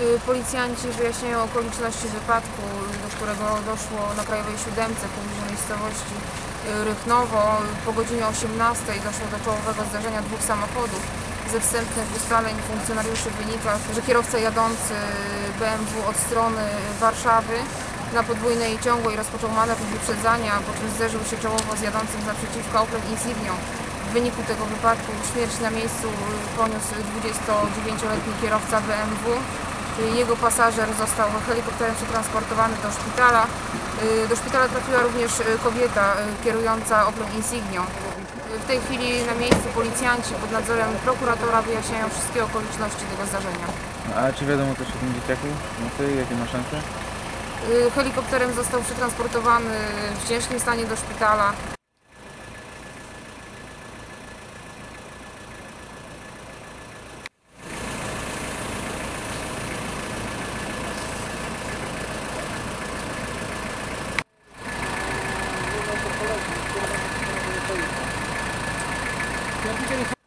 Y, Policjanci wyjaśniają okoliczności wypadku, do którego doszło na Krajowej Siódemce w pobliżu miejscowości y, Rychnowo. Po godzinie 18 doszło do czołowego zdarzenia dwóch samochodów. Ze wstępnych ustaleń funkcjonariuszy wynika, że kierowca jadący BMW od strony Warszawy na podwójnej ciągłej rozpoczął manewr wyprzedzania, po czym zderzył się czołowo z jadącym z naprzeciwka Opel Insignią. W wyniku tego wypadku śmierć na miejscu poniósł 29-letni kierowca BMW. Y, Jego pasażer został helikopterem przetransportowany do szpitala. Y, Do szpitala trafiła również y, kobieta y, kierująca Opel Insignią. W tej chwili na miejscu policjanci pod nadzorem prokuratora wyjaśniają wszystkie okoliczności tego zdarzenia. A czy wiadomo coś o tym dzieciaku? No ty, jakie ma szanse? Helikopterem został przetransportowany w ciężkim stanie do szpitala. ◆